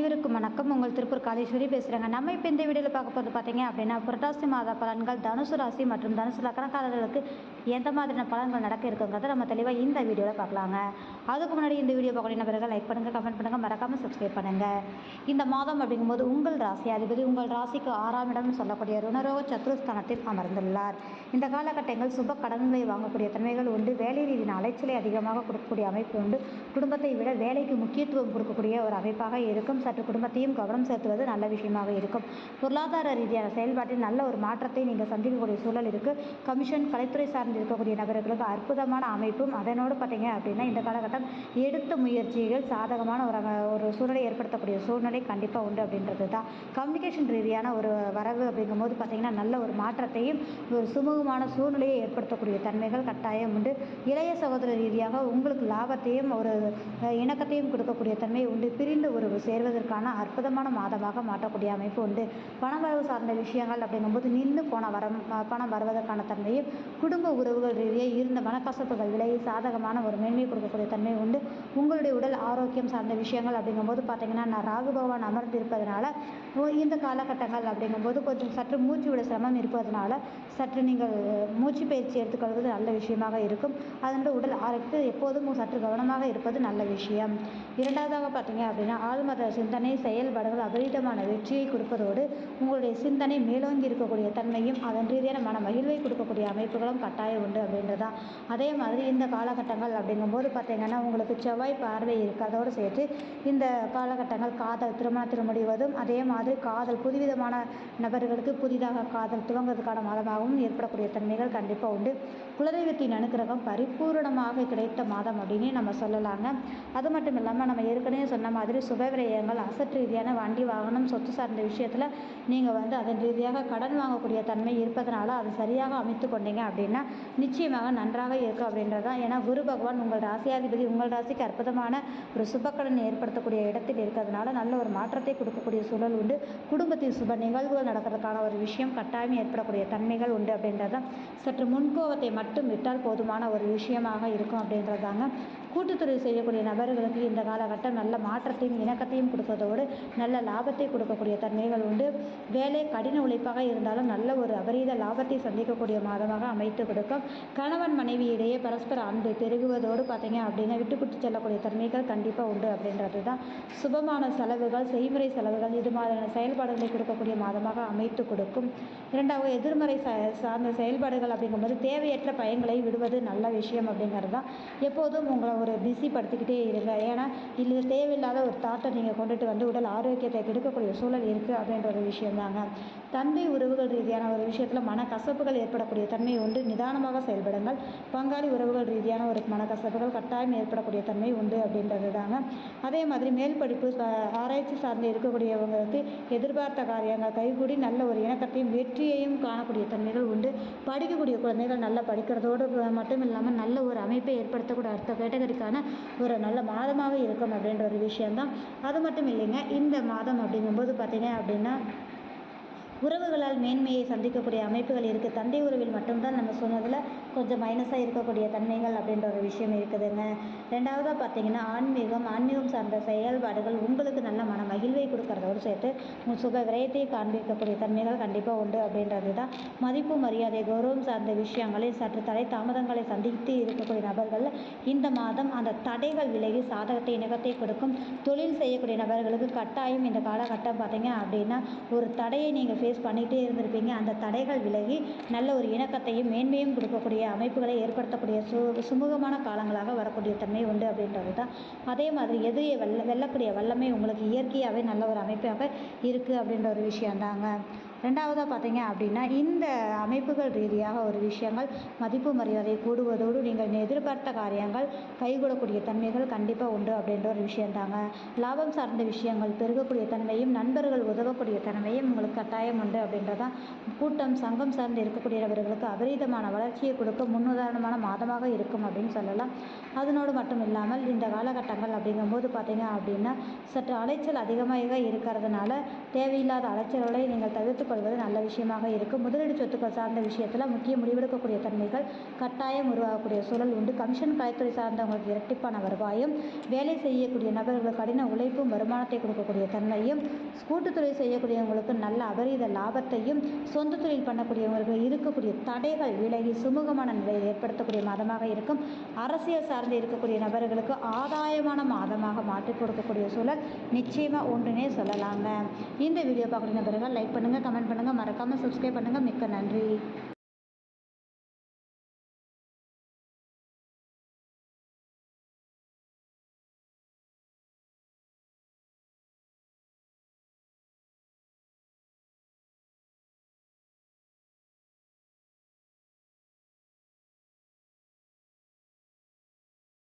அனைவருக்கும் வணக்கம். உங்கள் திருப்பூர் காலேஸ்வரி பேசுகிறாங்க நம்ம இப்போ இந்த வீடியோவில் பார்க்க போகிறது பார்த்தீங்க அப்படின்னா புரட்டாசி மாத பலன்கள் தனுசு ராசி மற்றும் தனுசு லக்கணக்காரர்களுக்கு எந்த மாதிரியான பலன்கள் நடக்க இருக்குங்கிறத நம்ம தெளிவாக இந்த வீடியோவில் பார்க்கலாங்க. அதுக்கு முன்னாடி இந்த வீடியோ பார்க்கணும் நபர்கள் லைக் பண்ணுங்கள் கமெண்ட் பண்ணுங்கள் மறக்காமல் சப்ஸ்கிரைப் பண்ணுங்கள் இந்த மாதம் அப்படிங்கும்போது உங்கள் ராசி அதிபதி உங்கள் ராசிக்கு ஆறாம் இடம்னு சொல்லக்கூடிய ருணரோக சத்ருஸ்தானத்தில் அமர்ந்துள்ளார். இந்த காலகட்டங்கள் சுப கடன்களை வாங்கக்கூடிய தன்மைகள் உண்டு. வேலை ரீதியின் அலைச்சலை அதிகமாக கொடுக்கக்கூடிய அமைப்பு உண்டு. குடும்பத்தை விட வேலைக்கு முக்கியத்துவம் கொடுக்கக்கூடிய ஒரு அமைப்பாக இருக்கும். சற்று குடும்பத்தையும் கவனம் செலுத்துவது நல்ல விஷயமாக இருக்கும். பொருளாதார ரீதியான செயல்பாட்டில் நல்ல ஒரு மாற்றத்தை நீங்கள் சந்திக்கக்கூடிய சூழல் இருக்குது கமிஷன் கலைத்துறை சார்ந்து இருக்கக்கூடிய நபர்களுக்கு அற்புதமான அமைப்பும் அதனோடு பார்த்தீங்க அப்படின்னா இந்த காலகட்டம் எடுத்த முயற்சிகள் சாதகமான ஒரு ஒரு சூழலை ஏற்படுத்தக்கூடிய சூழ்நிலை கண்டிப்பாக உண்டு அப்படின்றது தான் கம்யூனிகேஷன் ரீதியான ஒரு வரவு அப்படிங்கும்போது பார்த்தீங்கன்னா நல்ல ஒரு மாற்றத்தையும் ஒரு சுமூகமான சூழ்நிலையை ஏற்படுத்தக்கூடிய தன்மைகள் கட்டாயம் உண்டு. இளைய சகோதர ரீதியாக உங்களுக்கு லாபத்தையும் ஒரு இணக்கத்தையும் கொடுக்கக்கூடிய தன்மை உண்டு. பிரிந்து உறவு சேர்வதற்கான அற்புதமான மாதமாக மாற்றக்கூடிய அமைப்பு உண்டு. பணம் வரவு சார்ந்த விஷயங்கள் அப்படிங்கும்போது நின்று போன வர பணம் வருவதற்கான தன்மையும் குடும்ப உறவுகள் ரீதியாக இருந்த மனக்கசப்புகள் விலை சாதகமான ஒரு மேன்மை கொடுக்கக்கூடிய தன்மை உண்டு. உங்களுடைய உடல் ஆரோக்கியம் சார்ந்த விஷயங்கள் அப்படிங்கும்போது பார்த்தீங்கன்னா நான் ராகு பகவான் அமர்ந்திருப்பதனால இந்த காலகட்டங்கள் அப்படிங்கும்போது கொஞ்சம் சற்று மூச்சு விட சிரமம் இருப்பதனால சற்று நீங்கள் மூச்சு பயிற்சி எடுத்துக்கொள்வது நல்ல விஷயமாக இருக்கும். அதனுடைய உடல் ஆரோக்கியத்தில் எப்போதும் சற்று கவனமாக இருப்பது நல்ல விஷயம். இரண்டாவதாக பார்த்தீங்க அப்படின்னா ஆழ்மத சிந்தனை செயல்பாடுகள் அபரீதமான வெற்றியை கொடுப்பதோடு உங்களுடைய சிந்தனை மேலோங்கி இருக்கக்கூடிய தன்மையும் அதன் ரீதியான மன மகிழ்வை கொடுக்கக்கூடிய அமைப்புகளும் கட்டாயம் உண்டு அப்படின்றதான் அதே மாதிரி இந்த காலகட்டங்கள் அப்படிங்கும்போது பார்த்தீங்கன்னா உங்களுக்கு செவ்வாய் பார்வை இருக்கிறதோடு சேர்த்து இந்த காலகட்டங்கள் காதல் திருமணத்தில் முடிவதும் அதே மாதிரி காதல் புதுவிதமான நபர்களுக்கு புதிதாக காதல் துவங்குவதற்கான மாதமாகவும் ஏற்படக்கூடிய தன்மைகள் கண்டிப்பாக உண்டு. குலதெய்வத்தின் அனுக்கிரகம் பரிபூரணமாக கிடைத்த மாதம் அப்படின்னு நம்ம சொல்லலாங்க. அது மட்டும் இல்லாமல் நம்ம ஏற்கனவே சொன்ன மாதிரி சுப விரயங்கள் அசட் ரீதியான வண்டி வாகனம் சொத்து சார்ந்த விஷயத்தில் நீங்கள் வந்து அதன் ரீதியாக கடன் வாங்கக்கூடிய தன்மை இருப்பதனால அது சரியாக அமைத்து கொண்டீங்க அப்படின்னா நிச்சயமாக நன்றாக இருக்கும் அப்படின்றதான் ஏன்னா குரு பகவான் உங்கள் ராசியாதிபதி உங்கள் ராசிக்கு அற்புதமான ஒரு சுபக்கடன் ஏற்படுத்தக்கூடிய இடத்தில் இருக்கிறதுனால நல்ல ஒரு மாற்றத்தை கொடுக்கக்கூடிய சூழல் உண்டு. குடும்பத்தின் சுப நிகழ்வுகள் நடக்கிறதுக்கான ஒரு விஷயம் கட்டாயம் ஏற்படக்கூடிய தன்மைகள் உண்டு அப்படின்றதான் சற்று முன்கோபத்தை மட்டும் மட்டும் விட்டால் போதுமான ஒரு விஷயமாக இருக்கும் அப்படின்றதாங்க கூட்டுத்தொழில் செய்யக்கூடிய நபர்களுக்கு இந்த காலகட்டம் நல்ல மாற்றத்தையும் இணக்கத்தையும் கொடுப்பதோடு நல்ல லாபத்தை கொடுக்கக்கூடிய தன்மைகள் உண்டு. வேலை கடின உழைப்பாக இருந்தாலும் நல்ல ஒரு அபரீத லாபத்தை சந்திக்கக்கூடிய மாதமாக அமைத்து கொடுக்கும். கணவன் மனைவி இடையே பரஸ்பர அன்பு பெருகுவதோடு பார்த்தீங்க அப்படின்னா விட்டு கொடுத்து செல்லக்கூடிய தன்மைகள் கண்டிப்பாக உண்டு அப்படின்றது தான் சுபமான செலவுகள் செய்முறை செலவுகள் இது மாதிரியான செயல்பாடுகளை கொடுக்கக்கூடிய மாதமாக அமைத்து கொடுக்கும். இரண்டாவது எதிர்மறை சார்ந்த செயல்பாடுகள் அப்படிங்கும்போது தேவையற்ற பயன்களை விடுவது நல்ல விஷயம் அப்படிங்கிறது தான் எப்போதும் உங்களை ஒரு பிஸி படுத்திக்கிட்டே இருங்க. ஏன்னா இல்லை தேவையில்லாத ஒரு தாட்டை நீங்கள் கொண்டுட்டு வந்து உடல் ஆரோக்கியத்தை கெடுக்கக்கூடிய சூழல் இருக்குது அப்படின்ற ஒரு விஷயந்தாங்க தந்தை உறவுகள் ரீதியான ஒரு விஷயத்தில் மனக்கசப்புகள் ஏற்படக்கூடிய தன்மை உண்டு. நிதானமாக செயல்படுங்கள். பங்காளி உறவுகள் ரீதியான ஒரு மனக்கசப்புகள் கட்டாயம் ஏற்படக்கூடிய தன்மை உண்டு அப்படின்றது தாங்க அதே மாதிரி மேல் படிப்பு ஆராய்ச்சி சார்ந்து இருக்கக்கூடியவங்களுக்கு எதிர்பார்த்த காரியங்கள் கைகூடி நல்ல ஒரு இணக்கத்தையும் வெற்றியையும் காணக்கூடிய தன்மைகள் உண்டு. படிக்கக்கூடிய குழந்தைகள் நல்லா படிக்கிறதோடு மட்டும் இல்லாமல் நல்ல ஒரு அமைப்பை ஏற்படுத்தக்கூடிய அடுத்த கேட்டகரிக்கான ஒரு நல்ல மாதமாக இருக்கும் அப்படின்ற ஒரு விஷயம்தான். அது மட்டும் இல்லைங்க இந்த மாதம் அப்படிங்கும்போது பார்த்தீங்க அப்படின்னா உறவுகளால் மேன்மையை சந்திக்கக்கூடிய அமைப்புகள் இருக்குது தந்தை உறவில் மட்டும்தான் நம்ம சொன்னதில் கொஞ்சம் மைனஸாக இருக்கக்கூடிய தன்மைகள் அப்படின்ற ஒரு விஷயம் இருக்குதுங்க. ரெண்டாவதாக பார்த்தீங்கன்னா ஆன்மீகம் ஆன்மீகம் சார்ந்த செயல்பாடுகள் உங்களுக்கு நல்ல மன மகிழ்வை கொடுக்கறதோடு சேர்த்து உங்கள் சுக விரயத்தை காண்பிக்கக்கூடிய தன்மைகள் கண்டிப்பாக உண்டு அப்படின்றது தான் மதிப்பு மரியாதை கௌரவம் சார்ந்த விஷயங்களில் சற்று தடை தாமதங்களை சந்தித்து இருக்கக்கூடிய நபர்கள் இந்த மாதம் அந்த தடைகள் விலகி சாதகத்தை இணக்கத்தை கொடுக்கும் தொழில் செய்யக்கூடிய நபர்களுக்கு கட்டாயம் இந்த காலகட்டம் பார்த்தீங்க அப்படின்னா ஒரு தடையை நீங்கள் ஃபேஸ் பண்ணிகிட்டே இருந்திருப்பீங்க. அந்த தடைகள் விலகி நல்ல ஒரு இணக்கத்தையும் மேன்மையும் கொடுக்கக்கூடிய அமைப்புகளை ஏற்படுத்தக்கூடிய சு சுமூகமான காலங்களாக வரக்கூடிய தன்மை உண்டு அப்படின்றது தான். அதே மாதிரி எதிரியை வெல்ல வெல்லக்கூடிய வல்லமை உங்களுக்கு இயற்கையாகவே நல்ல ஒரு அமைப்பாக இருக்குது அப்படின்ற ஒரு விஷயந்தாங்க ரெண்டாவதாக பார்த்தீங்க அப்படின்னா இந்த அமைப்புகள் ரீதியாக ஒரு விஷயங்கள் மதிப்பு மரியாதை கூடுவதோடு நீங்கள் எதிர்பார்த்த காரியங்கள் கைகூடக்கூடிய தன்மைகள் கண்டிப்பாக உண்டு அப்படின்ற ஒரு விஷயந்தாங்க. லாபம் சார்ந்த விஷயங்கள் பெருகக்கூடிய தன்மையும் நண்பர்கள் உதவக்கூடிய தன்மையும் உங்களுக்கு கட்டாயம் உண்டு அப்படின்றதான் கூட்டம் சங்கம் சார்ந்து இருக்கக்கூடியவர்களுக்கு அபரீதமான வளர்ச்சியை கொடுக்க முன்னுதாரணமான மாதமாக இருக்கும் அப்படின்னு சொல்லலாம். அதனோடு மட்டும் இல்லாமல் இந்த காலகட்டங்கள் அப்படிங்கும்போது பார்த்தீங்க அப்படின்னா சற்று அலைச்சல் அதிகமாக இருக்கிறதுனால தேவையில்லாத அலைச்சல்களை நீங்கள் தவிர்த்து கொள்வது நல்ல விஷயமாக இருக்கும். முதலீடு சொத்துக்கள் சார்ந்த விஷயத்தில் முக்கிய முடிவெடுக்கக்கூடிய தன்மைகள் கட்டாயம் உருவாகக்கூடிய சூழல் உண்டு. கமிஷன் கலைத்துறை சார்ந்தவங்களுக்கு இரட்டிப்பான வருவாயும் வேலை செய்யக்கூடிய நபர்களுக்கு கடின உழைப்பும் வருமானத்தை கொடுக்கக்கூடிய தன்மையும் கூட்டுத்துறை செய்யக்கூடியவங்களுக்கு நல்ல அபரீத லாபத்தையும் சொந்த தொழில் பண்ணக்கூடியவங்களுக்கு இருக்கக்கூடிய தடைகள் விலகி சுமூகமான நிலையை ஏற்படுத்தக்கூடிய மாதமாக இருக்கும். அரசியல் சார்ந்து இருக்கக்கூடிய நபர்களுக்கு ஆதாயமான மாதமாக மாற்றி கொடுக்கக்கூடிய சூழல் நிச்சயமாக ஒன்றுனே சொல்லலாங்க. இந்த வீடியோ பார்க்குற நபர்கள் லைக் பண்ணுங்கள் கமெண்ட் பண்ணுங்கள் மறக்காமல் சப்ஸ்கிரைப் பண்ணுங்கள் மிக்க நன்றி.